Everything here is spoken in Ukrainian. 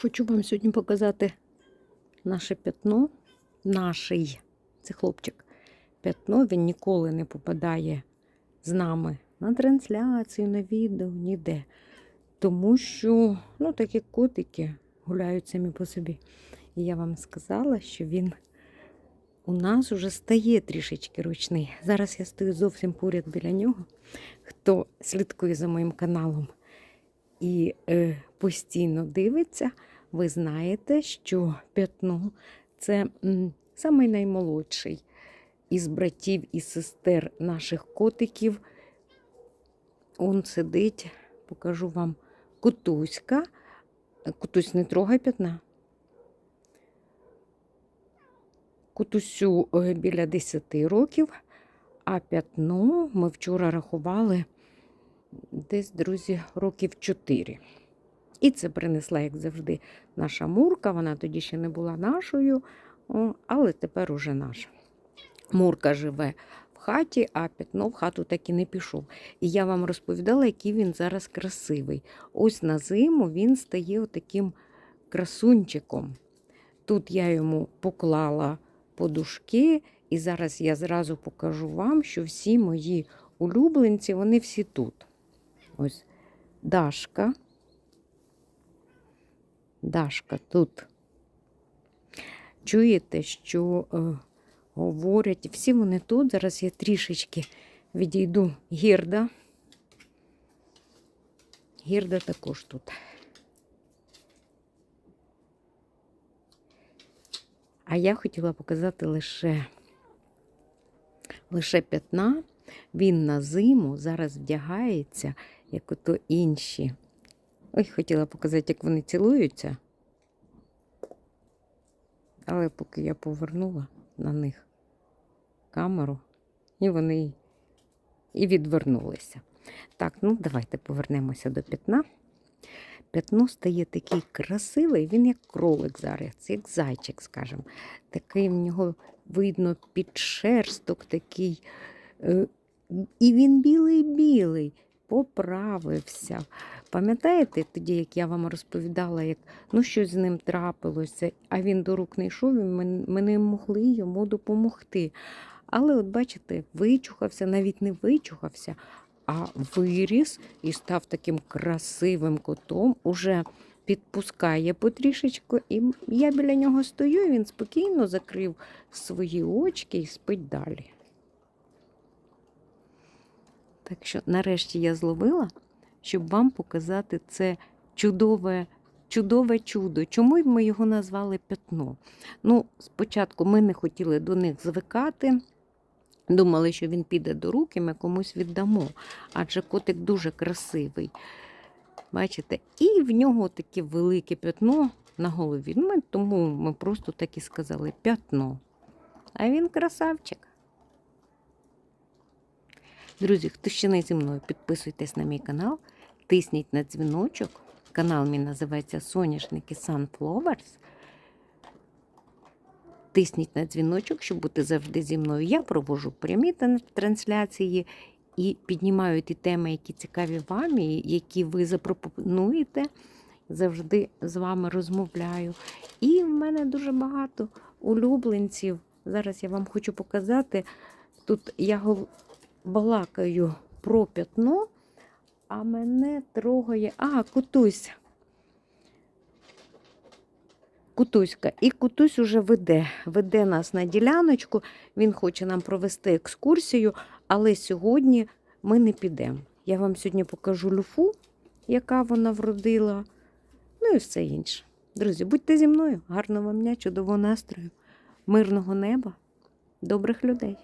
Хочу вам сьогодні показати наше пятно. Наший, це хлопчик. Пятно він ніколи не попадає з нами на трансляцію, на відео, ніде. Тому що, ну, такі котики гуляють самі по собі. І я вам сказала, що він у нас уже стає трішечки ручний. Зараз я стою зовсім поряд біля нього. Хто слідкує за моїм каналом і е, постійно дивиться, ви знаєте, що п'ятно це м, наймолодший із братів і сестер наших котиків. Он сидить, покажу вам кутуська. Кутусь не трогай п'ятна. Кутусю е, біля 10 років, а п'ятно ми вчора рахували десь, друзі, років 4. І це принесла, як завжди, наша Мурка. Вона тоді ще не була нашою, але тепер уже наша. Мурка живе в хаті, а п'ятно в хату так і не пішов. І я вам розповідала, який він зараз красивий. Ось на зиму він стає отаким красунчиком. Тут я йому поклала подушки, і зараз я зразу покажу вам, що всі мої улюбленці, вони всі тут. Ось Дашка. Дашка тут. Чуєте, що е, говорять, всі вони тут. Зараз я трішечки відійду гірда. Гірда також тут. А я хотіла показати лише, лише п'ятна. Він на зиму зараз вдягається, як ото інші. Ой, хотіла показати, як вони цілуються. Але поки я повернула на них камеру, і вони і відвернулися. Так, ну давайте повернемося до п'ятна. П'ятно стає такий красивий, він як кролик зараз, як зайчик, скажімо. Такий в нього видно підшерсток такий. Е, І він білий-білий, поправився. Пам'ятаєте тоді, як я вам розповідала, як ну щось з ним трапилося, а він до рук не йшов, і ми, ми не могли йому допомогти. Але, от бачите, вичухався, навіть не вичухався, а виріс і став таким красивим котом, уже підпускає потрішечку, і я біля нього стою, і він спокійно закрив свої очки і спить далі. Так що, нарешті, я зловила, щоб вам показати це чудове, чудове чудо. Чому ми його назвали п'ятно? Ну, спочатку ми не хотіли до них звикати. Думали, що він піде до рук і ми комусь віддамо, адже котик дуже красивий. Бачите, і в нього таке велике п'ятно на голові. Ну, Ми, тому ми просто так і сказали п'ятно. А він красавчик. Друзі, хто ще не зі мною, підписуйтесь на мій канал, тисніть на дзвіночок. Канал мій називається Соняшники Sunflowers. Тисніть на дзвіночок, щоб бути завжди зі мною. Я провожу прямі трансляції і піднімаю ті теми, які цікаві вам, і які ви запропонуєте. Завжди з вами розмовляю. І в мене дуже багато улюбленців. Зараз я вам хочу показати. Тут я балакаю про п'ятно, а мене трогає. А, кутусь. Кутуська. І Кутусь уже веде, веде нас на діляночку. Він хоче нам провести екскурсію, але сьогодні ми не підемо. Я вам сьогодні покажу люфу, яка вона вродила. Ну і все інше. Друзі, будьте зі мною. Гарного вам дня, чудового настрою, мирного неба, добрих людей.